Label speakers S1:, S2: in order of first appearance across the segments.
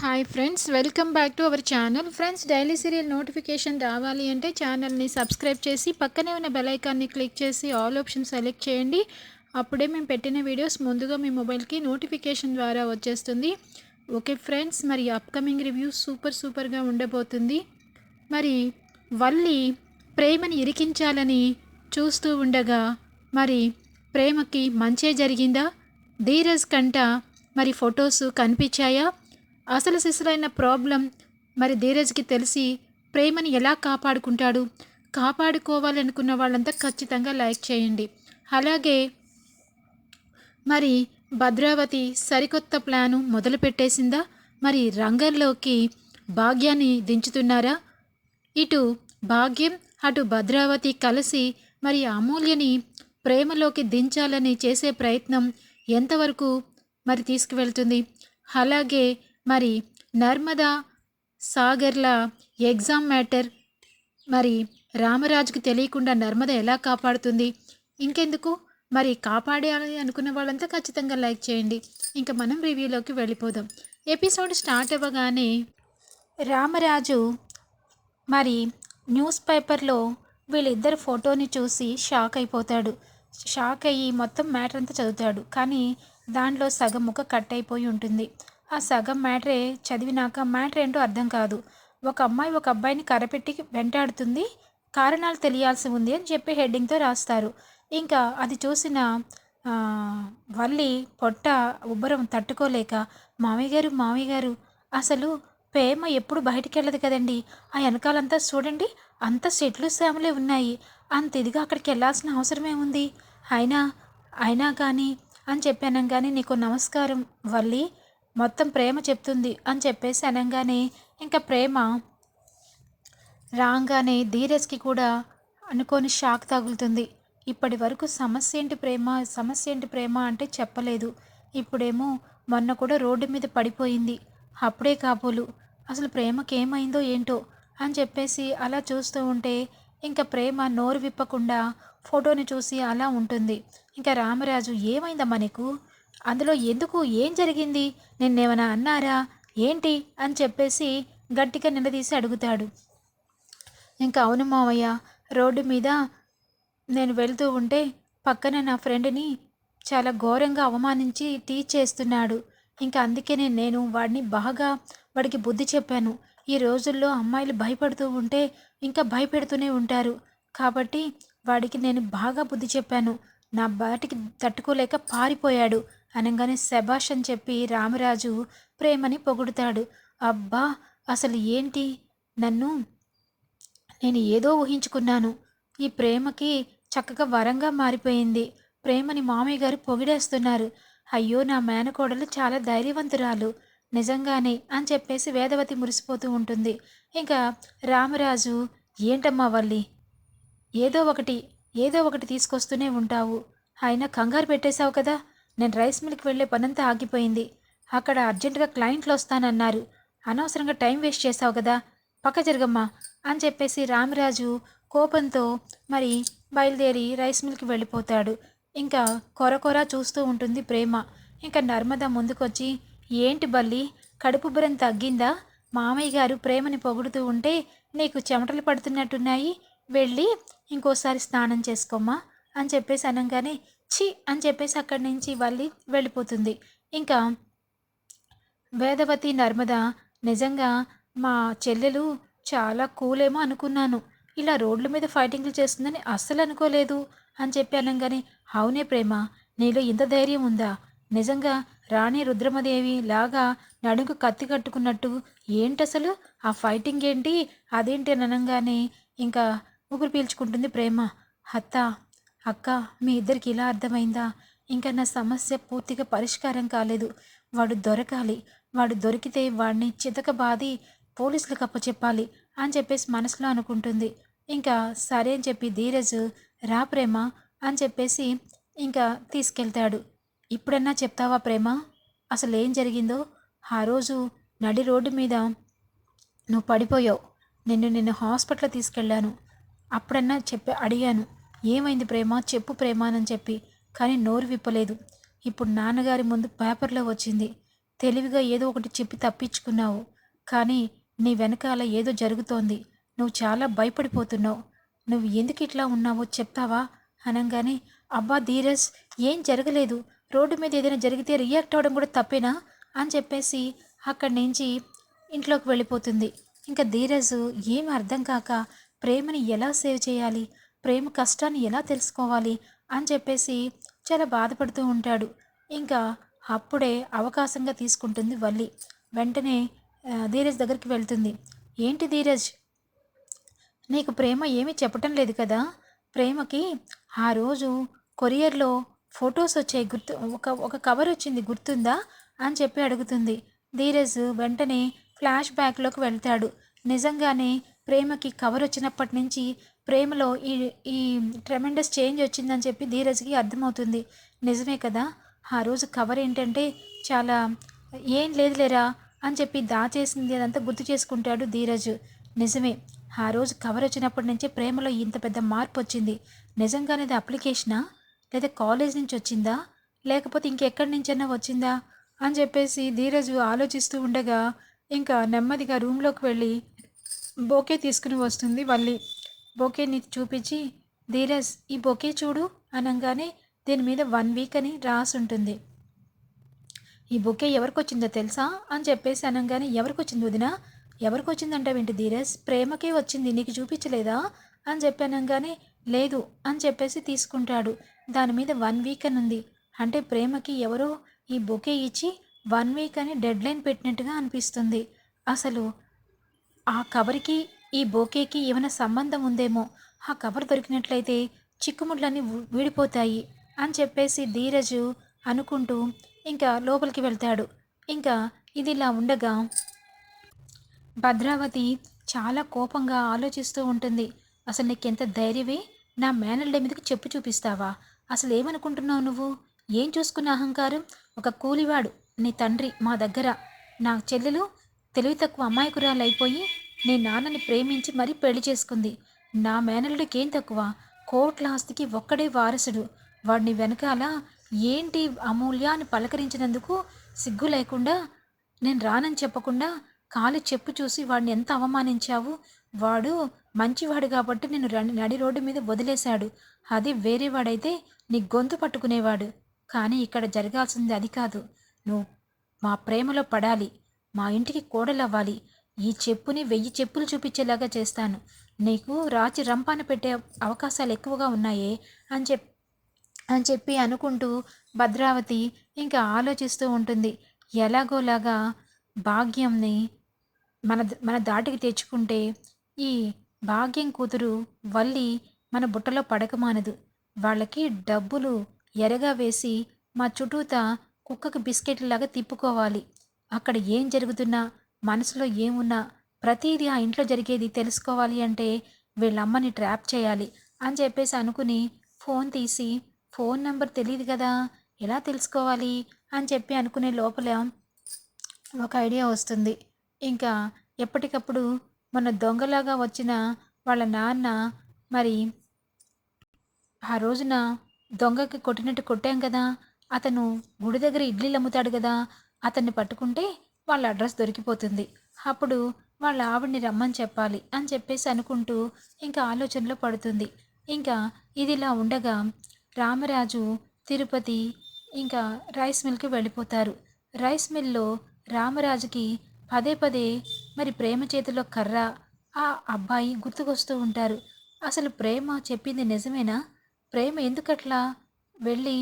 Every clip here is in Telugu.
S1: Hi friends welcome back to our channel friends daily serial notification రావాలి అంటే ఛానల్ని సబ్స్క్రైబ్ చేసి పక్కనే ఉన్న బెల్ ఐకాన్ని క్లిక్ చేసి ఆల్ ఆప్షన్ సెలెక్ట్ చేయండి. అప్పుడే మేము పెట్టిన వీడియోస్ ముందుగా మీ మొబైల్కి నోటిఫికేషన్ ద్వారా వచ్చేస్తుంది. ఓకే ఫ్రెండ్స్ మరి అప్కమింగ్ రివ్యూస్ సూపర్ సూపర్గా ఉండబోతుంది. మరి వల్లి ప్రేమని ఇరికించాలని చూస్తూ ఉండగా మరి ప్రేమకి మంచే జరిగిందా? ధీరజ్ కంట మరి ఫొటోస్ కనిపించాయా? అసలు సిసలైన ప్రాబ్లం మరి ధీరజ్కి తెలిసి ప్రేమని ఎలా కాపాడుకుంటాడు? కాపాడుకోవాలనుకున్న వాళ్ళంతా ఖచ్చితంగా లైక్ చేయండి. అలాగే మరి భద్రావతి సరికొత్త ప్లాను మొదలుపెట్టేసిందా? మరి రంగంలోకి భాగ్యాన్ని దించుతున్నారా? ఇటు భాగ్యం అటు భద్రావతి కలిసి మరి అమూల్యని ప్రేమలోకి దించాలని చేసే ప్రయత్నం ఎంతవరకు మరి తీసుకువెళ్తుంది? అలాగే మరి నర్మదా సాగర్ల ఎగ్జామ్ మ్యాటర్ మరి రామరాజుకు తెలియకుండా నర్మద ఎలా కాపాడుతుంది? ఇంకెందుకు? మరి కాపాడాలి అనుకున్న వాళ్ళంతా ఖచ్చితంగా లైక్ చేయండి. ఇంకా మనం రివ్యూలోకి వెళ్ళిపోదాం. ఎపిసోడ్ స్టార్ట్ అవ్వగానే రామరాజు మరి న్యూస్ పేపర్లో వీళ్ళిద్దరు ఫోటోని చూసి షాక్ అయిపోతాడు. షాక్ అయ్యి మొత్తం మ్యాటర్ అంతా చదువుతాడు. కానీ దాంట్లో సగం ముఖ కట్ అయిపోయి ఉంటుంది. ఆ సగం మ్యాటరే చదివినాక మ్యాటర్ ఏంటో అర్థం కాదు. ఒక అమ్మాయి ఒక అబ్బాయిని కరపెట్టి వెంటాడుతుంది. కారణాలు తెలియాల్సి ఉంది అని చెప్పి హెడ్డింగ్తో రాస్తారు. ఇంకా అది చూసిన వల్లి పొట్ట ఉబ్బరం తట్టుకోలేక మామయ్య గారు మామయ్య గారు అసలు ప్రేమ ఎప్పుడు బయటికి వెళ్ళదు కదండి. ఆ వెనకాలంతా చూడండి అంత సెట్లు సేమలే ఉన్నాయి. అంత ఇదిగా అక్కడికి వెళ్ళాల్సిన అవసరమే ఉంది. అయినా అయినా కానీ అని చెప్పాను కానీ నీకు నమస్కారం వల్లి. మొత్తం ప్రేమ చెప్తుంది అని చెప్పేసి అనగానే ఇంకా ప్రేమ రాగానే ధీరజ్కి కూడా అనుకోని షాక్ తగులుతుంది. ఇప్పటి వరకు సమస్య ఏంటి ప్రేమ? సమస్య ఏంటి ప్రేమ అంటే చెప్పలేదు. ఇప్పుడేమో మొన్న కూడా రోడ్డు మీద పడిపోయింది. అప్పుడే కాబోలు. అసలు ప్రేమకేమైందో ఏంటో అని చెప్పేసి అలా చూస్తూ ఉంటే ఇంకా ప్రేమ నోరు విప్పకుండా ఫోటోని చూసి అలా ఉంటుంది. ఇంకా రామరాజు ఏమైందమ్మా నీకు? అందులో ఎందుకు ఏం జరిగింది నిన్నేమైనా అన్నారా ఏంటి అని చెప్పేసి గట్టిగా నిలదీసి అడుగుతాడు. ఇంకా అవును మావయ్య రోడ్డు మీద నేను వెళ్తూ ఉంటే పక్కన నా ఫ్రెండ్ని చాలా ఘోరంగా అవమానించి టీచ్ చేస్తున్నాడు. ఇంకా అందుకనే నేను వాడిని బాగా వాడికి బుద్ధి చెప్పాను. ఈ రోజుల్లో అమ్మాయిలు భయపడుతూ ఉంటే ఇంకా భయపెడుతూనే ఉంటారు. కాబట్టి వాడికి నేను బాగా బుద్ధి చెప్పాను. నా బాటికి తట్టుకోలేక పారిపోయాడు. అనగానే శభాష్ అని చెప్పి రామరాజు ప్రేమని పొగుడుతాడు. అబ్బా అసలు ఏంటి? నన్ను నేను ఏదో ఊహించుకున్నాను. ఈ ప్రేమకి చక్కగా వరంగా మారిపోయింది. ప్రేమని మామయ్య గారు పొగిడేస్తున్నారు. అయ్యో నా మేనకోడలు చాలా ధైర్యవంతురాలు. నిజంగానే అని చెప్పేసి వేదవతి మురిసిపోతూ ఉంటుంది. ఇంకా రామరాజు ఏంటమ్మా వల్లి? ఏదో ఒకటి ఏదో ఒకటి తీసుకొస్తూనే ఉంటావు. అయినా కంగారు పెట్టేశావు కదా? నేను రైస్ మిల్కి వెళ్ళే పనంతా ఆగిపోయింది. అక్కడ అర్జెంటుగా క్లయింట్లు వస్తానన్నారు. అనవసరంగా టైం వేస్ట్ చేశావు కదా. పక్క జరగమ్మా అని చెప్పేసి రామరాజు కోపంతో మరి బయలుదేరి రైస్ మిల్కి వెళ్ళిపోతాడు. ఇంకా కొర కొర చూస్తూ ఉంటుంది ప్రేమ. ఇంకా నర్మద ముందుకొచ్చి ఏంటి బల్లి కడుపు బురం తగ్గిందా? మామయ్య గారు ప్రేమని పొగుడుతూ ఉంటే నీకు చెమటలు పడుతున్నట్టున్నాయి. వెళ్ళి ఇంకోసారి స్నానం చేసుకోమ్మా అని చెప్పేసి అనగానే ఛీ అని చెప్పేసి అక్కడి నుంచి వల్లి వెళ్ళిపోతుంది. ఇంకా వేదవతి నర్మద నిజంగా మా చెల్లెలు చాలా కూలేమో అనుకున్నాను. ఇలా రోడ్ల మీద ఫైటింగ్లు చేస్తుందని అస్సలు అనుకోలేదు అని చెప్పి అనగానే అవునే ప్రేమ నీలో ఇంత ధైర్యం ఉందా? నిజంగా రాణి రుద్రమదేవి లాగా నడుకు కత్తి కట్టుకున్నట్టు ఏంటసలు? ఆ ఫైటింగ్ ఏంటి? అదేంటి అని అనగానే ఇంకా ఊపిరి పీల్చుకుంటుంది ప్రేమ. అత్త అక్క మీ ఇద్దరికి ఇలా అర్థమైందా? ఇంకా నా సమస్య పూర్తిగా పరిష్కారం కాలేదు. వాడు దొరకాలి. వాడు దొరికితే వాడిని చితక బాధి పోలీసులకు అప్పచెప్పాలి అని చెప్పేసి మనసులో అనుకుంటుంది. ఇంకా సరే అని చెప్పి ధీరజ్ రా ప్రేమ అని చెప్పేసి ఇంకా తీసుకెళ్తాడు. ఇప్పుడన్నా చెప్తావా ప్రేమ? అసలు ఏం జరిగిందో? ఆ రోజు నడి రోడ్డు మీద నువ్వు పడిపోయావు. నిన్ను నిన్ను హాస్పిటల్ తీసుకెళ్ళాను. అప్పుడన్నా చెప్పి అడిగాను. ఏమైంది ప్రేమ? చెప్పు ప్రేమ అని చెప్పి. కానీ నోరు విప్పలేదు. ఇప్పుడు నాన్నగారి ముందు పేపర్లో వచ్చింది. తెలివిగా ఏదో ఒకటి చెప్పి తప్పించుకున్నావు. కానీ నీ వెనకాల ఏదో జరుగుతోంది. నువ్వు చాలా భయపడిపోతున్నావు. నువ్వు ఎందుకు ఇట్లా ఉన్నావో చెప్తావా? అనగానే అబ్బా ధీరజ్ ఏం జరగలేదు. రోడ్డు మీద ఏదైనా జరిగితే రియాక్ట్ అవ్వడం కూడా తప్పేనా? అని చెప్పేసి అక్కడి నుంచి ఇంట్లోకి వెళ్ళిపోతుంది. ఇంకా ధీరజ్ ఏం అర్థం కాక? ప్రేమని ఎలా సేవ్ చేయాలి? ప్రేమ కష్టాన్ని ఎలా తెలుసుకోవాలి అని చెప్పేసి చాలా బాధపడుతూ ఉంటాడు. ఇంకా అప్పుడే అవకాశంగా తీసుకుంటుంది వల్లి. వెంటనే ధీరజ్ దగ్గరికి వెళ్తుంది. ఏంటి ధీరజ్? నీకు ప్రేమ ఏమీ చెప్పటం లేదు కదా? ప్రేమకి ఆ రోజు కొరియర్లో ఫొటోస్ వచ్చాయి. గుర్తు ఒక ఒక కవర్ వచ్చింది. గుర్తుందా? అని చెప్పి అడుగుతుంది. ధీరజ్ వెంటనే ఫ్లాష్ బ్యాక్లోకి వెళ్తాడు. నిజంగానే ప్రేమకి కవర్ వచ్చినప్పటి నుంచి ప్రేమలో ఈ ఈ ట్రెమెండస్ చేంజ్ వచ్చిందని చెప్పి ధీరజ్కి అర్థమవుతుంది. నిజమే కదా? ఆ రోజు కవర్ ఏంటంటే చాలా ఏం లేదులేరా అని చెప్పి దాచేసింది అదంతా గుర్తు చేసుకుంటాడు ధీరజ్. నిజమే ఆ రోజు కవర్ వచ్చినప్పటి నుంచే ప్రేమలో ఇంత పెద్ద మార్పు వచ్చింది. నిజంగానే ఇది అప్లికేషనా లేదా కాలేజ్ నుంచి వచ్చిందా? లేకపోతే ఇంకెక్కడి నుంచైనా వచ్చిందా? అని చెప్పేసి ధీరజు ఆలోచిస్తూ ఉండగా ఇంకా నెమ్మదిగా రూమ్లోకి వెళ్ళి బోకే తీసుకుని వస్తుంది వల్లి బొకేని చూపించి ధీరజ్ ఈ బొకే చూడు అనగానే దీని మీద వన్ వీక్ అని రాసి ఉంటుంది ఈ బొకే ఎవరికి వచ్చిందో తెలుసా? అని చెప్పేసి అనగానే ఎవరికి వచ్చింది వదిన? ఎవరికి వచ్చిందంటావేంటి ధీరజ్? ప్రేమకే వచ్చింది నీకు చూపించలేదా? అని చెప్పి అనగానే లేదు అని చెప్పేసి తీసుకుంటాడు. దాని మీద వన్ వీక్ అని ఉంది. అంటే ప్రేమకి ఎవరో ఈ బొకే ఇచ్చి వన్ వీక్ అని డెడ్ లైన్ పెట్టినట్టుగా అనిపిస్తుంది. అసలు ఆ కవర్కి ఈ బోకేకి ఏమైనా సంబంధం ఉందేమో? ఆ కవర్ దొరికినట్లయితే చిక్కుముడ్లన్నీ వీడిపోతాయి అని చెప్పేసి ధీరజు అనుకుంటూ ఇంకా లోపలికి వెళ్తాడు. ఇంకా ఇది ఇలా ఉండగా భద్రావతి చాలా కోపంగా ఆలోచిస్తూ ఉంటుంది. అసలు నీకెంత ధైర్యమే? నా మేనల్డే మీదకి చెప్పు చూపిస్తావా? అసలు ఏమనుకుంటున్నావు నువ్వు? ఏం చూసుకున్న అహంకారం? ఒక కూలివాడు నీ తండ్రి మా దగ్గర. నా చెల్లెలు తెలివి తక్కువ అమాయకురాలు అయిపోయి నీ నాన్నని ప్రేమించి మరీ పెళ్ళి చేసుకుంది. నా మేనల్లుడికి ఏం తక్కువ? కోట్ల ఆస్తికి ఒక్కడే వారసుడు. వాడిని వెనకాల ఏంటి అమూల్య అని పలకరించినందుకు సిగ్గు లేకుండా నేను రానని చెప్పకుండా కాలు చెప్పు చూసి వాడిని ఎంత అవమానించావు? వాడు మంచివాడు కాబట్టి నేను నడి రోడ్డు మీద వదిలేశాడు. అది వేరే వాడైతే నీ గొంతు పట్టుకునేవాడు. కానీ ఇక్కడ జరగాల్సింది అది కాదు. నువ్వు మా ప్రేమలో పడాలి. మా ఇంటికి కోడలవ్వాలి. ఈ చెప్పుని వెయ్యి చెప్పులు చూపించేలాగా చేస్తాను. నీకు రాచి రంపాన పెట్టే అవకాశాలు ఎక్కువగా ఉన్నాయే అని చెప్ అని చెప్పి అనుకుంటూ భద్రావతి ఇంకా ఆలోచిస్తూ ఉంటుంది. ఎలాగోలాగా భాగ్యంని మన మన దాటికి తెచ్చుకుంటే ఈ భాగ్యం కూతురు వల్లి మన బుట్టలో పడకమానదు. వాళ్ళకి డబ్బులు ఎరగా వేసి మా చుట్టూతా కుక్కకి బిస్కెట్లాగా తిప్పుకోవాలి. అక్కడ ఏం జరుగుతున్నా మనసులో ఏమున్నా ప్రతిదీ ఆ ఇంట్లో జరిగేది తెలుసుకోవాలి అంటే వీళ్ళమ్మని ట్రాప్ చేయాలి అని చెప్పేసి అనుకుని ఫోన్ తీసి ఫోన్ నెంబర్ తెలియదు కదా ఎలా తెలుసుకోవాలి? అని చెప్పి అనుకునే లోపల ఒక ఐడియా వస్తుంది. ఇంకా ఎప్పటికప్పుడు మన దొంగలాగా వచ్చిన వాళ్ళ నాన్న మరి ఆ రోజున దొంగకి కొట్టినట్టు కొట్టాం కదా అతను గుడి దగ్గర ఇడ్లీలు అమ్ముతాడు కదా అతన్ని పట్టుకుంటే వాళ్ళ అడ్రస్ దొరికిపోతుంది. అప్పుడు వాళ్ళ ఆవిడ్ని రమ్మని చెప్పాలి అని చెప్పేసి అనుకుంటూ ఇంకా ఆలోచనలో పడుతుంది. ఇంకా ఇదిలా ఉండగా రామరాజు తిరుపతి ఇంకా రైస్ మిల్కి వెళ్ళిపోతారు. రైస్ మిల్లో రామరాజుకి పదే పదే మరి ప్రేమ చేతిలో కర్ర ఆ అబ్బాయి గుర్తుకొస్తూ ఉంటారు. అసలు ప్రేమ చెప్పింది నిజమేనా? ప్రేమ ఎందుకట్లా? వెళ్ళి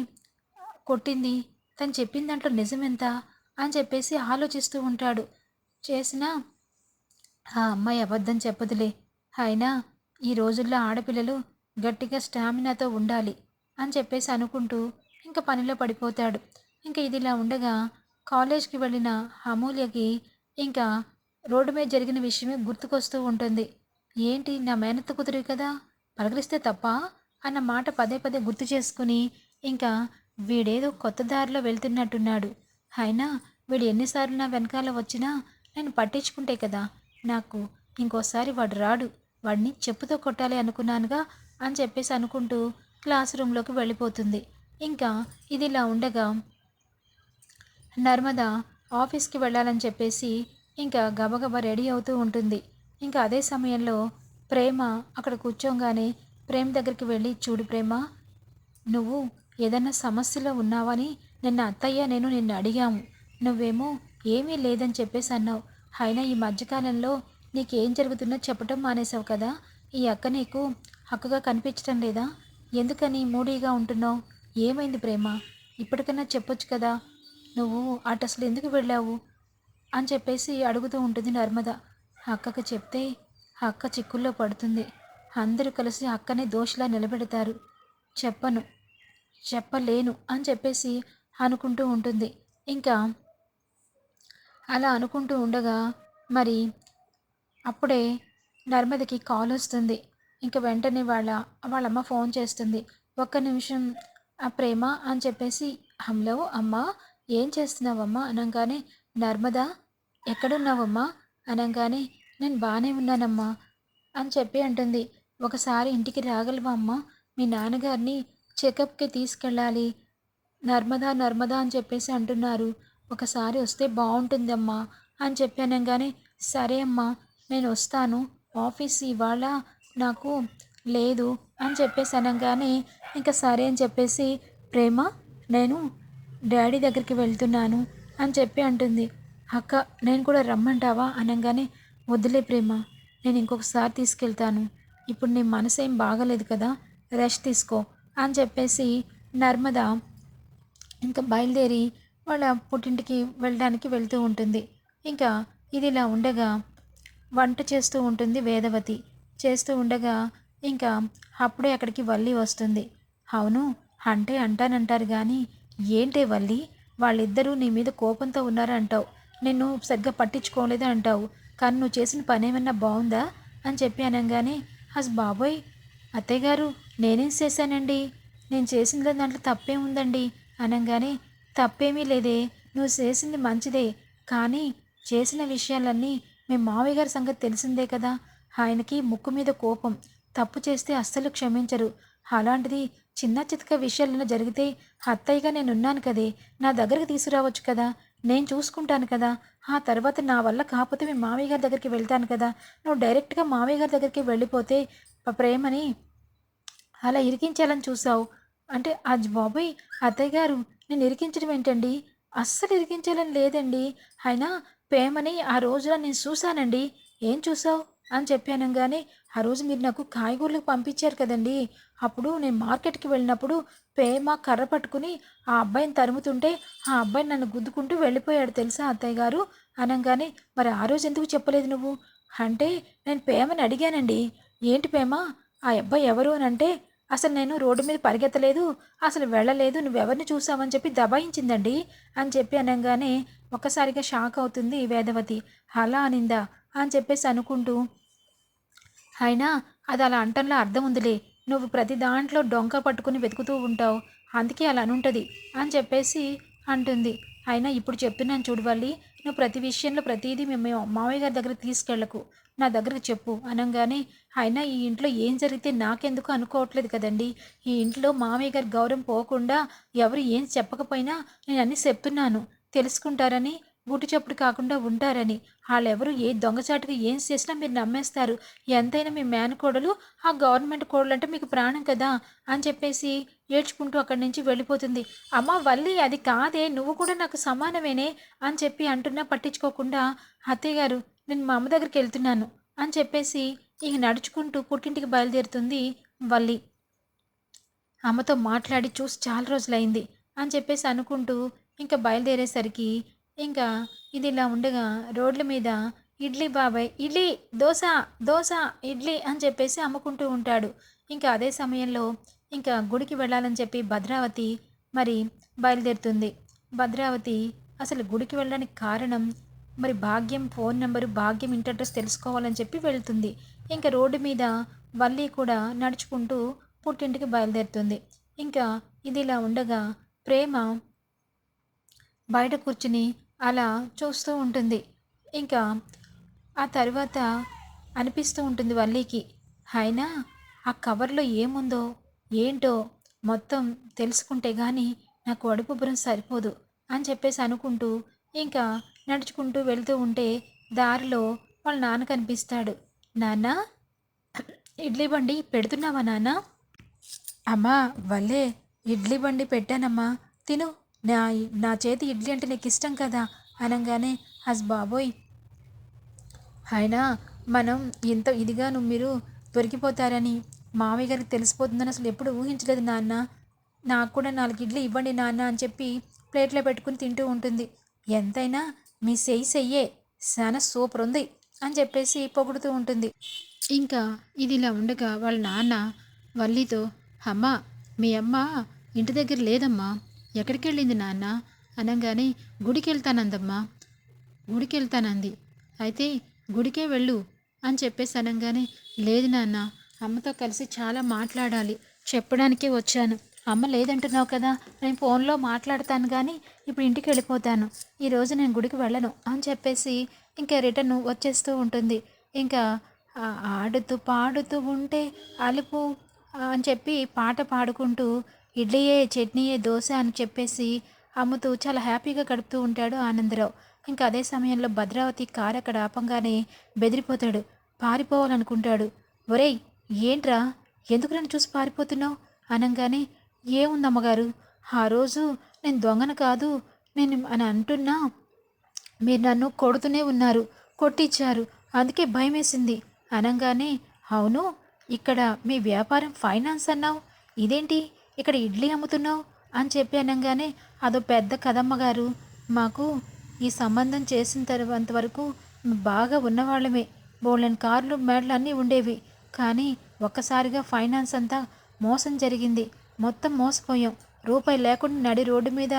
S1: కొట్టింది తను చెప్పిన దాంట్లో నిజమెంత? అని చెప్పేసి ఆలోచిస్తూ ఉంటాడు. చేసిన ఆ అమ్మాయి అబద్ధం చెప్పదులే. అయినా ఈ రోజుల్లో ఆడపిల్లలు గట్టిగా స్టామినాతో ఉండాలి అని చెప్పేసి అనుకుంటూ ఇంకా పనిలో పడిపోతాడు. ఇంకా ఇదిలా ఉండగా కాలేజ్కి వెళ్ళిన అమూల్యకి ఇంకా రోడ్డు మీద జరిగిన విషయమే గుర్తుకొస్తూ ఉంటుంది. ఏంటి నా మేనత్త కుదురు కదా? పలకరిస్తే తప్ప? అన్న మాట పదే పదే గుర్తు చేసుకుని ఇంకా వీడేదో కొత్త దారిలో వెళ్తున్నట్టున్నాడు. అయినా వీడు ఎన్నిసార్లు నా వెనకాల వచ్చినా నేను పట్టించుకుంటే కదా నాకు ఇంకోసారి వాడు రాడు. వాడిని చెప్పుతో కొట్టాలి అనుకున్నానుగా అని చెప్పేసి అనుకుంటూ క్లాస్ రూమ్లోకి వెళ్ళిపోతుంది. ఇంకా ఇది ఇలా ఉండగా నర్మద ఆఫీస్కి వెళ్ళాలని చెప్పేసి ఇంకా గబగబా రెడీ అవుతూ ఉంటుంది. ఇంకా అదే సమయంలో ప్రేమ అక్కడ కూర్చోగానే ప్రేమ దగ్గరికి వెళ్ళి చూడు ప్రేమ నువ్వు ఏదైనా సమస్యలో ఉన్నావని నిన్న అత్తయ్య నేను నిన్ను అడిగాము. నువ్వేమో ఏమీ లేదని చెప్పేసి అన్నావు. అయినా ఈ మధ్యకాలంలో నీకేం జరుగుతుందో చెప్పటం మానేసావు కదా. ఈ అక్క నీకు హక్కుగా కనిపించటం లేదా? ఎందుకని మూడీగా ఉంటున్నావు? ఏమైంది ప్రేమ? ఇప్పటికైనా చెప్పొచ్చు కదా. నువ్వు అటు అసలు ఎందుకు వెళ్ళావు? అని చెప్పేసి అడుగుతూ ఉంటుంది నర్మద. అక్కకు చెప్తే అక్క చిక్కుల్లో పడుతుంది. అందరూ కలిసి అక్కనే దోషిలా నిలబెడతారు. చెప్పను. చెప్పలేను అని చెప్పేసి అనుకుంటూ ఉంటుంది. ఇంకా అలా అనుకుంటూ ఉండగా మరి అప్పుడే నర్మదకి కాల్ వస్తుంది. ఇంకా వెంటనే వాళ్ళ వాళ్ళమ్మ ఫోన్ చేస్తుంది. ఒక్క నిమిషం ఆ ప్రేమ అని చెప్పేసి హలో అమ్మా ఏం చేస్తున్నావమ్మా? అనగానే నర్మదా ఎక్కడున్నావమ్మా? అనగానే నేను బాగానే ఉన్నానమ్మా అని చెప్పి అంటుంది. ఒకసారి ఇంటికి రాగలవా అమ్మా? మీ నాన్నగారిని చెకప్కి తీసుకెళ్ళాలి. నర్మదా నర్మదా అని చెప్పేసి అంటున్నారు. ఒకసారి వస్తే బాగుంటుందమ్మా అని చెప్పాను కానీ సరే అమ్మా నేను వస్తాను. ఆఫీస్ ఇవాళ నాకు లేదు అని చెప్పేసి అనగానే ఇంకా సరే అని చెప్పేసి ప్రేమ నేను డాడీ దగ్గరికి వెళ్తున్నాను అని చెప్పి అంటుంది. అక్క నేను కూడా రమ్మంటావా అనగానే వద్దులే ప్రేమ నేను ఇంకొకసారి తీసుకెళ్తాను. ఇప్పుడు నీ మనసు ఏం బాగలేదు కదా రెస్ట్ తీసుకో అని చెప్పేసి నర్మదా ఇంకా బయలుదేరి వాళ్ళ పుట్టింటికి వెళ్ళడానికి వెళ్తూ ఉంటుంది. ఇంకా ఇది ఇలా ఉండగా వంట చేస్తూ ఉంటుంది వేదవతి. చేస్తూ ఉండగా ఇంకా అప్పుడే అక్కడికి వల్లి వస్తుంది. అవును అంటే అంటానంటారు కానీ ఏంటే వల్లి? వాళ్ళిద్దరూ నీ మీద కోపంతో ఉన్నారంటావు. నిన్ను సరిగ్గా పట్టించుకోలేదు అంటావు. కానీ నువ్వు చేసిన పని ఏమన్నా బాగుందా అని చెప్పి అనగానే హస్ బాబోయ్ అత్తయ్య గారు నేనేం చేశానండి? నేను చేసిన దాంట్లో తప్పే ఉందండి అనగానే తప్పేమీ లేదే నువ్వు చేసింది మంచిదే కానీ చేసిన విషయాలన్నీ మీ మావయ్య గారి సంగతి తెలిసిందే కదా. ఆయనకి ముక్కు మీద కోపం. తప్పు చేస్తే అస్సలు క్షమించరు. అలాంటిది చిన్న చితక విషయాలను జరిగితే అత్తయ్యగా నేను ఉన్నాను కదే. నా దగ్గరికి తీసుకురావచ్చు కదా. నేను చూసుకుంటాను కదా. ఆ తర్వాత నా వల్ల కాకపోతే మీ మావయ్య గారి దగ్గరికి వెళ్తాను కదా. నువ్వు డైరెక్ట్గా మావయ్య గారి దగ్గరికి వెళ్ళిపోతే ప్రేమని అలా ఇరికించాలని చూసావు అంటే అజ్ బాబాయ్! అత్తయ్య గారు నేను ఇరికించడం ఏంటండి? అస్సలు ఇరికించాలని లేదండి. అయినా ప్రేమని ఆ రోజున నేను చూశానండి. ఏం చూసావు అని చెప్పాను కానీ ఆ రోజు మీరు నాకు కాయగూరలకు పంపించారు కదండి. అప్పుడు నేను మార్కెట్కి వెళ్ళినప్పుడు ప్రేమ కర్ర పట్టుకుని ఆ అబ్బాయిని తరుముతుంటే ఆ అబ్బాయి నన్ను గుద్దుకుంటూ వెళ్ళిపోయాడు తెలుసా అత్తయ్య గారు? అనగానే మరి ఆ రోజు ఎందుకు చెప్పలేదు నువ్వు? అంటే నేను ప్రేమని అడిగానండి. ఏంటి ప్రేమ? ఆ అబ్బాయి ఎవరు? అని అంటే అసలు నేను రోడ్డు మీద పరిగెత్తలేదు అసలు వెళ్ళలేదు నువ్వెవరిని చూసావని చెప్పి దబాయించిందండి అని చెప్పి అనగానే ఒక్కసారిగా షాక్ అవుతుంది వేదవతి. అలా అనిందా? అని చెప్పేసి అనుకుంటూ అయినా అది అలా అంటంలో అర్థం ఉందిలే. నువ్వు ప్రతి దాంట్లో డొంక పట్టుకుని వెతుకుతూ ఉంటావు. అందుకే అలా అనుంటుంది అని చెప్పేసి అంటుంది. అయినా ఇప్పుడు చెప్తున్నాను చూడవల్లి నువ్వు ప్రతి విషయంలో ప్రతిదీ మేము మామయ్య గారి దగ్గర తీసుకెళ్ళకు నా దగ్గర చెప్పు అనగానే అయినా ఈ ఇంట్లో ఏం జరిగితే నాకెందుకు అనుకోవట్లేదు కదండి? ఈ ఇంట్లో మామయ్య గారి గౌరవం పోకుండా ఎవరు ఏం చెప్పకపోయినా నేను అన్నీ చెప్తున్నాను. తెలుసుకుంటారని గుట్టు చప్పుడు కాకుండా ఉంటారని. వాళ్ళెవరు ఏ దొంగచాటుగా ఏం చేసినా మీరు నమ్మేస్తారు. ఎంతైనా మీ మేనకోడలు ఆ గవర్నమెంట్ కోడలు అంటే మీకు ప్రాణం కదా? అని చెప్పేసి ఏడ్చుకుంటూ అక్కడి నుంచి వెళ్ళిపోతుంది. అమ్మ వల్లి అది కాదే నువ్వు కూడా నాకు సమానమేనే? అని చెప్పి అంటున్నా పట్టించుకోకుండా అత్తయ్య గారు నేను మా అమ్మ దగ్గరికి వెళ్తున్నాను అని చెప్పేసి ఇక నడుచుకుంటూ పుట్టింటికి బయలుదేరుతుంది వల్లి. అమ్మతో మాట్లాడి చూసి చాలా రోజులైంది అని చెప్పేసి అనుకుంటూ ఇంకా బయలుదేరేసరికి ఇంకా ఇది ఇలా ఉండగా రోడ్ల మీద ఇడ్లీ బాబాయ్ ఇడ్లీ దోశ దోశ ఇడ్లీ అని చెప్పేసి అమ్ముకుంటూ ఉంటాడు. ఇంకా అదే సమయంలో ఇంకా గుడికి వెళ్ళాలని చెప్పి భద్రావతి మరి బయలుదేరుతుంది. భద్రావతి అసలు గుడికి వెళ్ళడానికి కారణం మరి భాగ్యం ఫోన్ నెంబరు భాగ్యం ఇంటి అడ్రస్ తెలుసుకోవాలని చెప్పి వెళ్తుంది. ఇంకా రోడ్డు మీద వల్లి కూడా నడుచుకుంటూ పుట్టింటికి బయలుదేరుతుంది. ఇంకా ఇది ఇలా ఉండగా ప్రేమ బయట కూర్చుని అలా చూస్తూ ఉంటుంది. ఇంకా ఆ తర్వాత అనిపిస్తూ ఉంటుంది వల్లీకి అయినా ఆ కవర్లో ఏముందో ఏంటో మొత్తం తెలుసుకుంటే కానీ నాకు అడుపు బురం సరిపోదు అని చెప్పేసి అనుకుంటూ ఇంకా నడుచుకుంటూ వెళ్తూ ఉంటే దారిలో వాళ్ళ నాన్న కనిపిస్తాడు. నాన్న ఇడ్లీ బండి పెడుతున్నావా నాన్న? అమ్మా వల్లే ఇడ్లీ బండి పెట్టానమ్మా. తిను. నా నా చేతి ఇడ్లీ అంటే నీకు ఇష్టం కదా అనగానే హస్ బాబోయ్. అయినా మనం ఇంత ఇదిగాను మీరు దొరికిపోతారని మామయ్య గారికి తెలిసిపోతుందని అసలు ఎప్పుడు ఊహించలేదు నాన్న. నాకు కూడా నాలుగు ఇడ్లీ ఇవ్వండి నాన్న అని చెప్పి ప్లేట్లో పెట్టుకుని తింటూ ఉంటుంది. ఎంతైనా మీ సెయ్యి సెయ్యే చాలా సూపర్ ఉంది అని చెప్పేసి పొగుడుతూ ఉంటుంది. ఇంకా ఇది ఇలా ఉండగా వాళ్ళ నాన్న వల్లితో అమ్మ మీ అమ్మ ఇంటి దగ్గర లేదమ్మా. ఎక్కడికి వెళ్ళింది నాన్న? అనగానే గుడికి వెళ్తానందమ్మా గుడికి వెళ్తానంది అయితే గుడికే వెళ్ళు అని చెప్పేసి అనగానే లేదు నాన్న అమ్మతో కలిసి చాలా మాట్లాడాలి. చెప్పడానికే వచ్చాను. అమ్మ లేదంటున్నావు కదా నేను ఫోన్లో మాట్లాడతాను కానీ ఇప్పుడు ఇంటికి వెళ్ళిపోతాను. ఈరోజు నేను గుడికి వెళ్ళను అని చెప్పేసి ఇంకా రిటర్న్ వచ్చేస్తూ ఉంటుంది. ఇంకా ఆడుతూ పాడుతూ ఉంటే అలుపు అని చెప్పి పాట పాడుకుంటూ ఇడ్లీయే చట్నీయే దోశ అని చెప్పేసి అమ్ముతూ చాలా హ్యాపీగా గడుపుతూ ఉంటాడు ఆనందరావు. ఇంకా అదే సమయంలో భద్రావతి కారు అక్కడ ఆపంగానే బెదిరిపోతాడు. పారిపోవాలనుకుంటాడు. ఒరేయ్ ఏంట్రా? ఎందుకు నన్ను చూసి పారిపోతున్నావు? అనగానే ఏముంది అమ్మగారు ఆ రోజు నేను దొంగను కాదు నేను అని అంటున్నా? మీరు నన్ను కొడుతూనే ఉన్నారు కొట్టించారు అందుకే భయమేసింది. అనగానే అవును ఇక్కడ మీ వ్యాపారం ఫైనాన్స్ అన్నావు. ఇదేంటి? ఇక్కడ ఇడ్లీ అమ్ముతున్నావు? అని చెప్పి అనగానే అదో పెద్ద కదమ్మగారు మాకు ఈ సంబంధం చేసిన తర్వాత వరకు బాగా ఉన్నవాళ్ళమే. బోళ్ళని కార్లు మేడలు అన్నీ ఉండేవి. కానీ ఒక్కసారిగా ఫైనాన్స్ అంతా మోసం జరిగింది. మొత్తం మోసపోయాం. రూపాయి లేకుండా నడి రోడ్డు మీద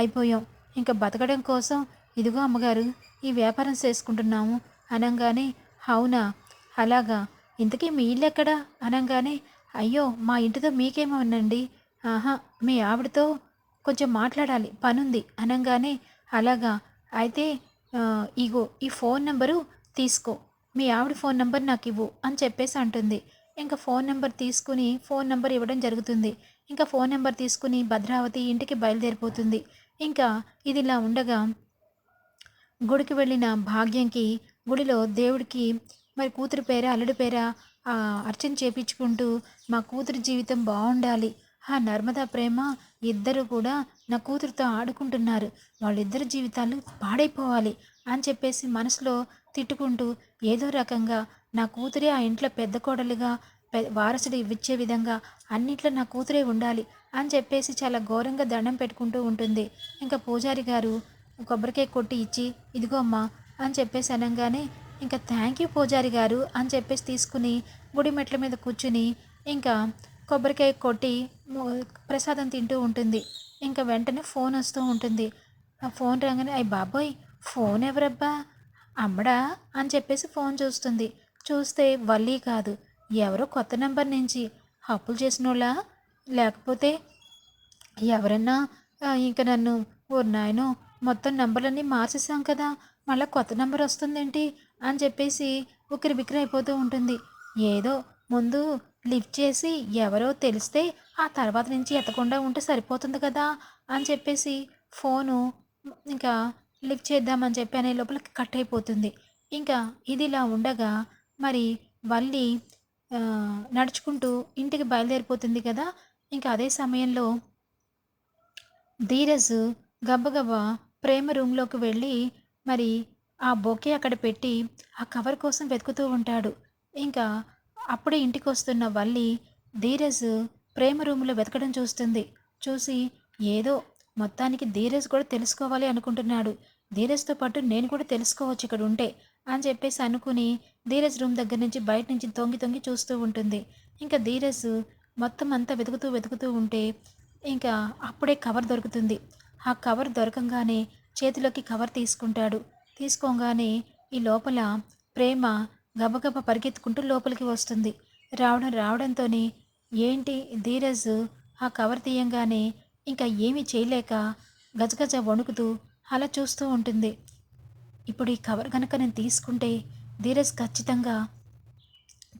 S1: అయిపోయాం. ఇంకా బతకడం కోసం ఇదిగో అమ్మగారు ఈ వ్యాపారం చేసుకుంటున్నాము అనగానే అవునా? అలాగా? ఇంతకీ మీ ఇల్లు ఎక్కడా? అనగానే అయ్యో మా ఇంటితో మీకేమోనండి? ఆహా మీ ఆవిడతో కొంచెం మాట్లాడాలి పనుంది అనగానే అలాగా? అయితే ఇగో ఈ ఫోన్ నెంబరు తీసుకో. మీ ఆవిడ ఫోన్ నెంబర్ నాకు ఇవ్వు అని చెప్పేసి అంటుంది. ఇంకా ఫోన్ నెంబర్ తీసుకుని ఫోన్ నెంబర్ ఇవ్వడం జరుగుతుంది. ఇంకా ఫోన్ నెంబర్ తీసుకుని భద్రావతి ఇంటికి బయలుదేరిపోతుంది. ఇంకా ఇది ఇలా ఉండగా గుడికి వెళ్ళిన భాగ్యంకి గుడిలో దేవుడికి మరి కూతురు పేర అల్లుడి పేర ఆ, అర్చన చేపించుకుంటూ మా కూతురు జీవితం బాగుండాలి. ఆ నర్మదా ప్రేమ ఇద్దరు కూడా నా కూతురుతో ఆడుకుంటున్నారు. వాళ్ళిద్దరి జీవితాలు పాడైపోవాలి అని చెప్పేసి మనసులో తిట్టుకుంటూ ఏదో రకంగా నా కూతురే ఆ ఇంట్లో పెద్ద కోడలుగా వారసుడు ఇచ్చే విధంగా అన్నిట్లో నా కూతురే ఉండాలి అని చెప్పేసి చాలా ఘోరంగా దండం పెట్టుకుంటూ ఉంటుంది. ఇంకా పూజారి గారు కొబ్బరికాయ కొట్టి ఇచ్చి ఇదిగో అమ్మా అని చెప్పేసి అనగానే ఇంకా థ్యాంక్ యూ పూజారి గారు అని చెప్పేసి తీసుకుని గుడి మెట్ల మీద కూర్చుని ఇంకా కొబ్బరికాయ కొట్టి ప్రసాదం తింటూ ఉంటుంది. ఇంకా వెంటనే ఫోన్ వస్తూ ఉంటుంది. ఆ ఫోన్ రాగానే అయ్యి బాబోయ్ ఫోన్ ఎవరబ్బా? అమ్మడా అని చెప్పేసి ఫోన్ చూస్తుంది. చూస్తే వల్లి కాదు ఎవరో కొత్త నెంబర్ నుంచి అప్పులు చేసినోళ్ళా? లేకపోతే ఎవరన్నా ఇంకా నన్ను ఓ నాయనో మొత్తం నెంబర్లన్నీ మార్చేసాం కదా మళ్ళీ కొత్త నెంబర్ వస్తుందేంటి? అని చెప్పేసి ఉక్కిరి బిక్కిరి అయిపోతూ ఉంటుంది. ఏదో ముందు లిఫ్ట్ చేసి ఎవరో తెలిస్తే ఆ తర్వాత నుంచి ఎత్తకుండా ఉంటే సరిపోతుంది కదా అని చెప్పేసి ఫోను ఇంకా లిఫ్ట్ చేద్దామని చెప్పి అనే లోపల కట్ అయిపోతుంది. ఇంకా ఇది ఇలా ఉండగా మరి వల్లి నడుచుకుంటూ ఇంటికి బయలుదేరిపోతుంది కదా. ఇంకా అదే సమయంలో ధీరజ్ గబగబా ప్రేమ రూమ్లోకి వెళ్ళి మరి ఆ బొకే అక్కడ పెట్టి ఆ కవర్ కోసం వెతుకుతూ ఉంటాడు. ఇంకా అప్పుడే ఇంటికి వస్తున్న వల్లి ధీరజ్ ప్రేమ రూమ్లో వెతకడం చూస్తుంది. చూసి ఏదో మొత్తానికి ధీరజ్ కూడా తెలుసుకోవాలి అనుకుంటున్నాడు. ధీరజ్తో పాటు నేను కూడా తెలుసుకోవచ్చు ఇక్కడ ఉంటే. అని చెప్పేసి అనుకుని ధీరజ్ రూమ్ దగ్గర నుంచి బయట నుంచి తొంగి తొంగి చూస్తూ ఉంటుంది. ఇంకా ధీరజ్ మొత్తం అంతా వెతుకుతూ వెతుకుతూ ఉంటే ఇంకా అప్పుడే కవర్ దొరుకుతుంది. ఆ కవర్ దొరకంగానే చేతిలోకి కవర్ తీసుకుంటాడు. తీసుకోగానే ఈ లోపల ప్రేమ గబగబ పరిగెత్తుకుంటూ లోపలికి వస్తుంది. రావడం రావడంతోనే ఏంటి ధీరజ్ ఆ కవర్ తీయంగానే ఇంకా ఏమీ చేయలేక గజగజ వణుకుతూ అలా చూస్తూ ఉంటుంది. ఇప్పుడు ఈ కవర్ కనుక నేను తీసుకుంటే ధీరజ్ ఖచ్చితంగా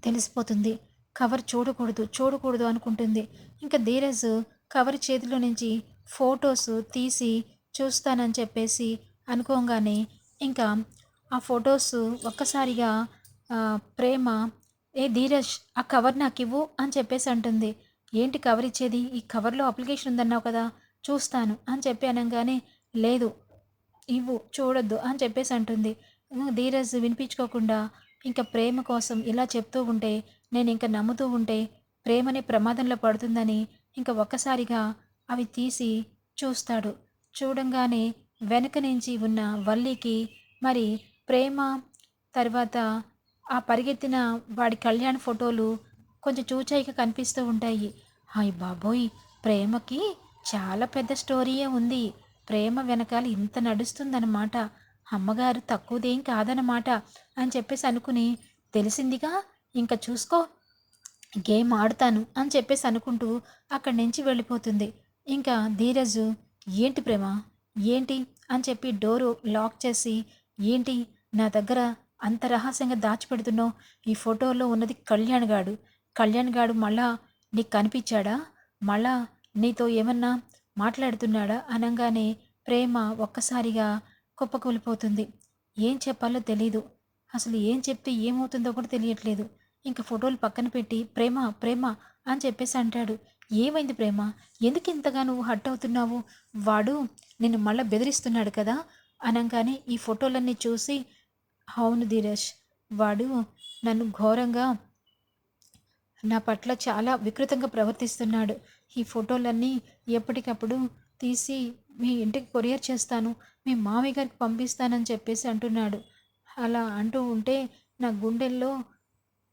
S1: తెలిసిపోతుంది. కవర్ చూడకూడదు చూడకూడదు అనుకుంటుంది. ఇంకా ధీరజ్ కవర్ చేతిలో నుంచి ఫొటోస్ తీసి చూస్తానని చెప్పేసి అనుకోగానే ఇంకా ఆ ఫొటోస్ ఒక్కసారిగా ప్రేమ ఏ ధీరజ్ ఆ కవర్ నాకు ఇవ్వు అని చెప్పేసి అంటుంది. ఏంటి కవర్ ఇచ్చేది? ఈ కవర్లో అప్లికేషన్ ఉందన్నావు కదా చూస్తాను అని చెప్పి అనగానే లేదు ఇవ్వు చూడొద్దు అని చెప్పేసి అంటుంది. ధీరజ్ వినిపించుకోకుండా ఇంకా ప్రేమ కోసం ఇలా చెప్తూ ఉంటే నేను ఇంకా నమ్ముతూ ఉంటే ప్రేమనే ప్రమాదంలో పడుతుందని ఇంకా ఒక్కసారిగా అవి తీసి చూస్తాడు. చూడంగానే వెనక నుంచి ఉన్న వల్లికి మరి ప్రేమ తర్వాత ఆ పరిగెత్తిన వాడి కళ్యాణ్ ఫోటోలు కొంచెం చూచాయిగా కనిపిస్తూ ఉంటాయి. హాయ్ బాబోయ్ ప్రేమకి చాలా పెద్ద స్టోరీయే ఉంది. ప్రేమ వెనకాల ఇంత నడుస్తుందన్నమాట. అమ్మగారు తక్కువదేం కాదన్నమాట అని చెప్పేసి అనుకుని తెలిసిందిగా? ఇంకా చూసుకో. గేమ్ ఆడతాను అని చెప్పేసి అనుకుంటూ అక్కడి నుంచి వెళ్ళిపోతుంది. ఇంకా ధీరజు ఏంటి ప్రేమ? ఏంటి? అని చెప్పి డోరు లాక్ చేసి ఏంటి? నా దగ్గర అంత రహస్యంగా దాచిపెడుతున్నావు. ఈ ఫోటోలో ఉన్నది కళ్యాణ్ గాడు. కళ్యాణ్ గాడు మళ్ళా నీకు కనిపించాడా? మళ్ళా నీతో ఏమన్నా మాట్లాడుతున్నాడా అనగానే ప్రేమ ఒక్కసారిగా కుప్పకూలిపోతుంది. ఏం చెప్పాలో తెలీదు. అసలు ఏం చెప్తే ఏమవుతుందో కూడా తెలియట్లేదు. ఇంకా ఫోటోలు పక్కన పెట్టి ప్రేమ ప్రేమ అని చెప్పేసి అంటాడు. ఏమైంది ప్రేమ? ఎందుకు ఇంతగా నువ్వు హట్ అవుతున్నావు? వాడు నిన్ను మళ్ళీ బెదిరిస్తున్నాడు కదా? అనగానే ఈ ఫోటోలన్నీ చూసి అవును ధీరజ్ వాడు నన్ను ఘోరంగా నా పట్ల చాలా వికృతంగా ప్రవర్తిస్తున్నాడు. ఈ ఫోటోలన్నీ ఎప్పటికప్పుడు తీసి మీ ఇంటికి కొరియర్ చేస్తాను మీ మామయ్య గారికి పంపిస్తానని చెప్పేసి అంటున్నాడు. అలా అంటూ ఉంటే నా గుండెల్లో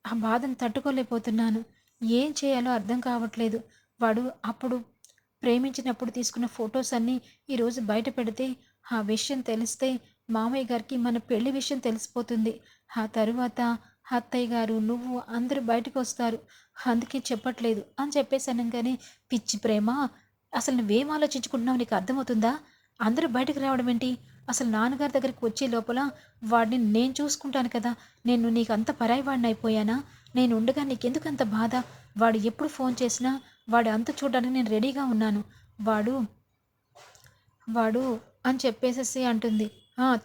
S1: ఆ బాధను తట్టుకోలేకపోతున్నాను. ఏం చేయాలో అర్థం కావట్లేదు. వాడు అప్పుడు ప్రేమించినప్పుడు తీసుకున్న ఫొటోస్ అన్నీ ఈరోజు బయట పెడితే ఆ విషయం తెలిస్తే మామయ్య గారికి మన పెళ్ళి విషయం తెలిసిపోతుంది. ఆ తరువాత అత్తయ్య గారు నువ్వు అందరూ బయటకు వస్తారు. అందుకే చెప్పట్లేదు. అని చెప్పేసి అనగానే పిచ్చి ప్రేమ? అసలు నువ్వేం ఆలోచించుకుంటున్నావు? నీకు అర్థమవుతుందా? అందరూ బయటకు రావడం ఏంటి? అసలు నాన్నగారి దగ్గరికి వచ్చే లోపల వాడిని నేను చూసుకుంటాను కదా. నేను నీకు అంత పరాయి వాడిని అయిపోయానా? నేను ఉండగా నీకెందుకు అంత బాధ? వాడు ఎప్పుడు ఫోన్ చేసినా వాడు అంత చూడడానికి నేను రెడీగా ఉన్నాను. వాడు వాడు అని చెప్పేసేసి అంటుంది.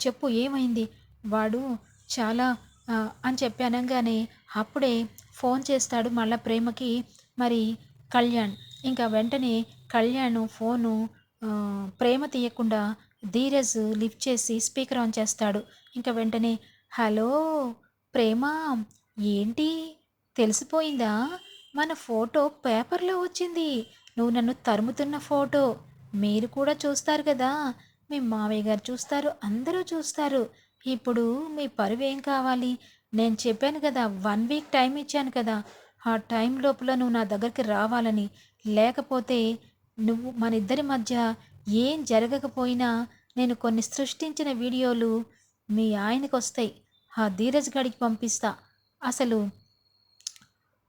S1: చెప్పు ఏమైంది? వాడు చాలా అని చెప్పి అనగానే అప్పుడే ఫోన్ చేస్తాడు మళ్ళీ ప్రేమకి మరి కళ్యాణ్. ఇంకా వెంటనే కళ్యాణ్ ఫోను ప్రేమ తీయకుండా ధీరజ్ లిఫ్ట్ చేసి స్పీకర్ ఆన్ చేస్తాడు. ఇంకా వెంటనే హలో ప్రేమ ఏంటి? తెలిసిపోయిందా? మన ఫోటో పేపర్లో వచ్చింది. నువ్వు నన్ను తరుముతున్న ఫోటో. మీరు కూడా చూస్తారు కదా. మీ మావయ్య గారు చూస్తారు అందరూ చూస్తారు. ఇప్పుడు మీ పరువు ఏం కావాలి? నేను చెప్పాను కదా వన్ వీక్ టైం ఇచ్చాను కదా. ఆ టైం లోపల నువ్వు నా దగ్గరికి రావాలని. లేకపోతే నువ్వు మన ఇద్దరి మధ్య ఏం జరగకపోయినా నేను కొన్ని సృష్టించిన వీడియోలు మీ ఆయనకు వస్తాయి. ఆ ధీరజ్ గడికి పంపిస్తా. అసలు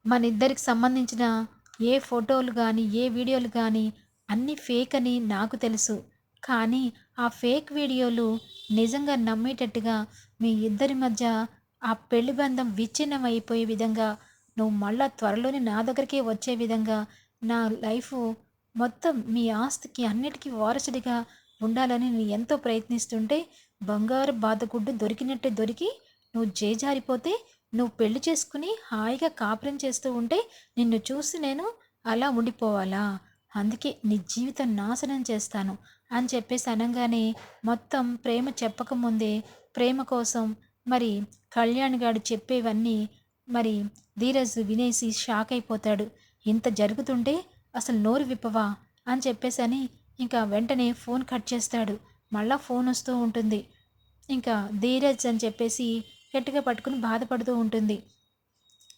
S1: మన ఇద్దరికి సంబంధించిన ఏ ఫోటోలు కానీ ఏ వీడియోలు కానీ అన్నీ ఫేక్ అని నాకు తెలుసు. కానీ ఆ ఫేక్ వీడియోలు నిజంగా నమ్మేటట్టుగా మీ ఇద్దరి మధ్య ఆ పెళ్ళి బంధం విచ్ఛిన్నం అయిపోయే విధంగా నువ్వు మళ్ళా త్వరలోనే నా దగ్గరికే వచ్చే విధంగా నా లైఫ్ మొత్తం మీ ఆస్తికి అన్నిటికీ వారసుడిగా ఉండాలని నేను ఎంతో ప్రయత్నిస్తుంటే బంగారు బాధగుడ్డు దొరికినట్టే దొరికి నువ్వు జేజారిపోతే నువ్వు పెళ్ళి చేసుకుని హాయిగా కాపురం చేస్తూ ఉంటే నిన్ను చూసి నేను అలా ఉండిపోవాలా? అందుకే నీ జీవితం నాశనం చేస్తాను. అని చెప్పేసి అనగానే మొత్తం ప్రేమ చెప్పకముందే ప్రేమ కోసం మరి కళ్యాణ్ గారు చెప్పేవన్నీ మరి ధీరజ్ వినేసి షాక్ అయిపోతాడు. ఇంత జరుగుతుంటే అసలు నోరు విప్పవా అని చెప్పేసి అని ఇంకా వెంటనే ఫోన్ కట్ చేస్తాడు. మళ్ళా ఫోన్ వస్తూ ఉంటుంది. ఇంకా ధీరజ్ అని చెప్పేసి గట్టిగా పట్టుకుని బాధపడుతూ ఉంటుంది.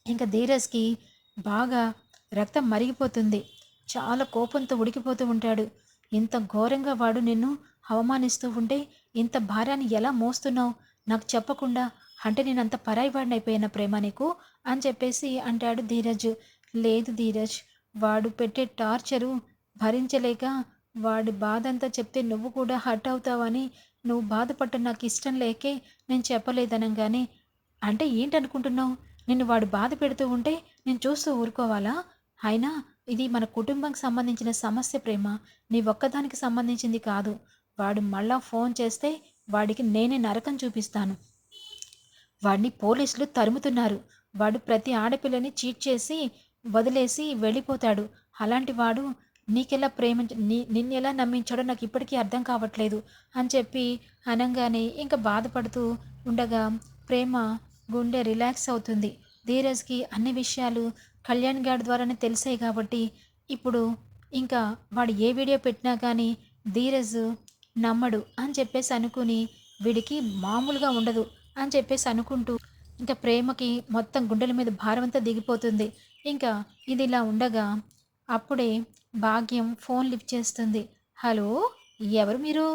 S1: ఇంకా ధీరజ్కి బాగా రక్తం మరిగిపోతుంది. చాలా కోపంతో ఉడికిపోతూ ఉంటాడు. ఇంత ఘోరంగా వాడు నిన్ను అవమానిస్తూ ఉంటే ఇంత భారాన్ని ఎలా మోస్తున్నావు? నాకు చెప్పకుండా అంటే నేను అంత పరాయి వాడిని అయిపోయిన ప్రేమ నీకు? అని చెప్పేసి అంటాడు ధీరజ్. లేదు ధీరజ్ వాడు పెట్టే టార్చరు భరించలేక వాడి బాధ అంతా చెప్తే నువ్వు కూడా హర్ట్ అవుతావని నువ్వు బాధపడటం నాకు ఇష్టం లేకే నేను చెప్పలేదనగానే. అంటే ఏంటనుకుంటున్నావు? నిన్ను వాడు బాధ పెడుతూ ఉంటే నేను చూస్తూ ఊరుకోవాలా? అయినా ఇది మన కుటుంబంకి సంబంధించిన సమస్య ప్రేమ. నీ ఒక్కదానికి సంబంధించింది కాదు. వాడు మళ్ళా ఫోన్ చేస్తే వాడికి నేనే నరకం చూపిస్తాను. వాడిని పోలీసులు తరుముతున్నారు. వాడు ప్రతి ఆడపిల్లని చీట్ చేసి వదిలేసి వెళ్ళిపోతాడు. అలాంటి వాడు నీకెలా ప్రేమించ నీ నిన్నెలా నమ్మించాడో నాకు ఇప్పటికీ అర్థం కావట్లేదు అని చెప్పి అనగానే ఇంకా బాధపడుతూ ఉండగా ప్రేమ గుండె రిలాక్స్ అవుతుంది. ధీరజ్కి అన్ని విషయాలు కళ్యాణ్ గారి ద్వారానే తెలిసాయి కాబట్టి ఇప్పుడు ఇంకా వాడు ఏ వీడియో పెట్టినా కానీ ధీరజ్ నమ్మడు అని చెప్పేసి అనుకుని వీడికి మామూలుగా ఉండదు అని చెప్పేసి అనుకుంటూ ఇంకా ప్రేమకి మొత్తం గుండెల మీద భారమంతా దిగిపోతుంది. ఇంకా ఇది ఇలా ఉండగా అప్పుడే భాగ్యం ఫోన్ లిఫ్ట్ చేస్తుంది. హలో ఎవరు మీరు?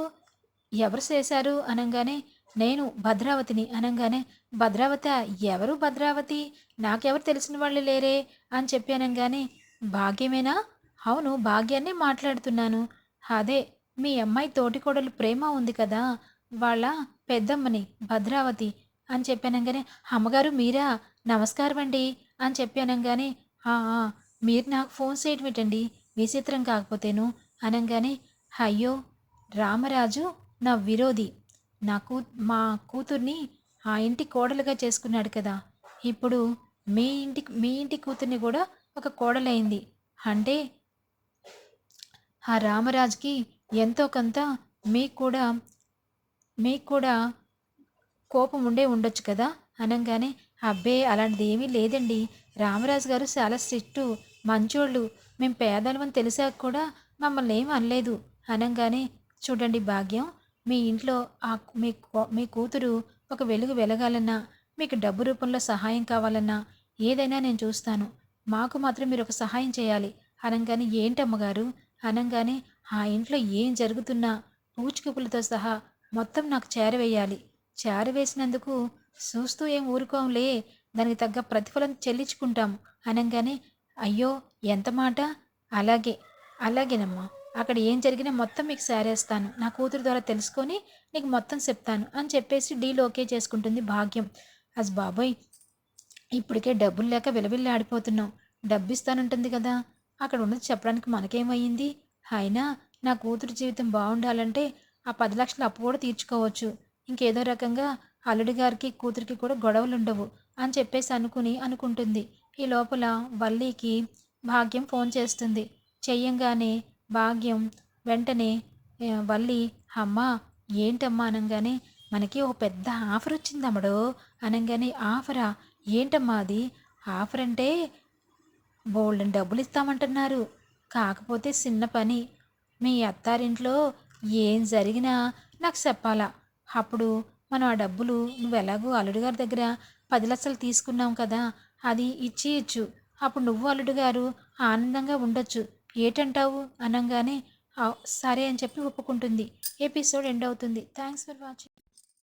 S1: ఎవరు చేశారు? అనగానే నేను భద్రావతిని అనగానే భద్రావతి ఎవరు భద్రావతి? నాకెవరు తెలిసిన వాళ్ళు లేరే? అని చెప్పి అనగానే భాగ్యమేనా? అవును భాగ్యాన్ని మాట్లాడుతున్నాను. అదే మీ అమ్మాయి తోటికోడలు ప్రేమ ఉంది కదా వాళ్ళ పెద్దమ్మని భద్రావతి. అని చెప్పానంగానే అమ్మగారు మీరా? నమస్కారం అండి. అని చెప్పానంగానే మీరు నాకు ఫోన్ చేయడం ఏంటండి విచిత్రం కాకపోతేను. అనగానే అయ్యో రామరాజు నా విరోధి. నా కూ మా కూతుర్ని ఆ ఇంటి కోడలుగా చేసుకున్నాడు కదా. ఇప్పుడు మీ ఇంటి మీ ఇంటి కూతుర్ని కూడా ఒక కోడలైంది. అంటే ఆ రామరాజుకి ఎంతో కొంత మీకు కూడా మీకు కూడా కోపం ఉండే ఉండొచ్చు కదా. అనగానే అబ్బే అలాంటిది ఏమీ లేదండి. రామరాజు గారు చాలా స్ట్రిక్టు మంచోళ్ళు. మేము పేదలమని తెలిసాక కూడా మమ్మల్ని ఏం అనలేదు. అనగానే చూడండి భాగ్యం మీ ఇంట్లో ఆ మీ మీ కూతురు ఒక వెలుగు వెలగాలన్నా మీకు డబ్బు రూపంలో సహాయం కావాలన్నా ఏదైనా నేను చూస్తాను. మాకు మాత్రం మీరు ఒక సహాయం చేయాలి. అనగానే ఏంటమ్మగారు అనగానే ఆ ఇంట్లో ఏం జరుగుతున్నా పూచికపులతో సహా మొత్తం నాకు చేరవేయాలి. చేరవేసినందుకు చూస్తూ ఏం ఊరుకోంలే. దానికి తగ్గ ప్రతిఫలం చెల్లించుకుంటాం. అనగానే అయ్యో ఎంత మాట? అలాగే అలాగేనమ్మా. అక్కడ ఏం జరిగినా మొత్తం మీకు సారేస్తాను నా కూతురు ద్వారా తెలుసుకొని నీకు మొత్తం చెప్తాను అని చెప్పేసి డీల్ ఓకే చేసుకుంటుంది భాగ్యం. అస్ బాబోయ్ ఇప్పటికే డబ్బులు లేక విలవిల్లి ఆడిపోతున్నాం డబ్బు ఇస్తానంటుంది కదా. అక్కడ ఉన్నది చెప్పడానికి మనకేమయ్యింది? అయినా నా కూతురు జీవితం బాగుండాలంటే ఆ పది లక్షల అప్పు కూడా తీర్చుకోవచ్చు. ఇంకేదో రకంగా అల్లుడి గారికి కూతురికి కూడా గొడవలు ఉండవు అని చెప్పేసి అనుకుని అనుకుంటుంది. ఈ లోపల వల్లీకి భాగ్యం ఫోన్ చేస్తుంది. చెయ్యంగానే భాగ్యం. వెంటనే వల్లి అమ్మా ఏంటమ్మా అనగానే మనకి ఒక పెద్ద ఆఫర్ వచ్చింది అమ్మడు అనగానే ఆఫరా? ఏంటమ్మా అది? ఆఫర్ అంటే బోల్డెన్ డబ్బులు ఇస్తామంటున్నారు కాకపోతే చిన్న పని. మీ అత్తారింట్లో ఏం జరిగినా నాకు చెప్పాలా. అప్పుడు మనం ఆ డబ్బులు నువ్వు ఎలాగో అల్లుడు గారి దగ్గర పది లక్షలు తీసుకున్నాం కదా అది ఇచ్చేయచ్చు. అప్పుడు నువ్వు అల్లుడు గారు ఆనందంగా ఉండొచ్చు. ఏటంటావు అనగానే సరే అని చెప్పి ఒప్పుకుంటుంది. ఎపిసోడ్ ఎండ్ అవుతుంది. Thanks for watching.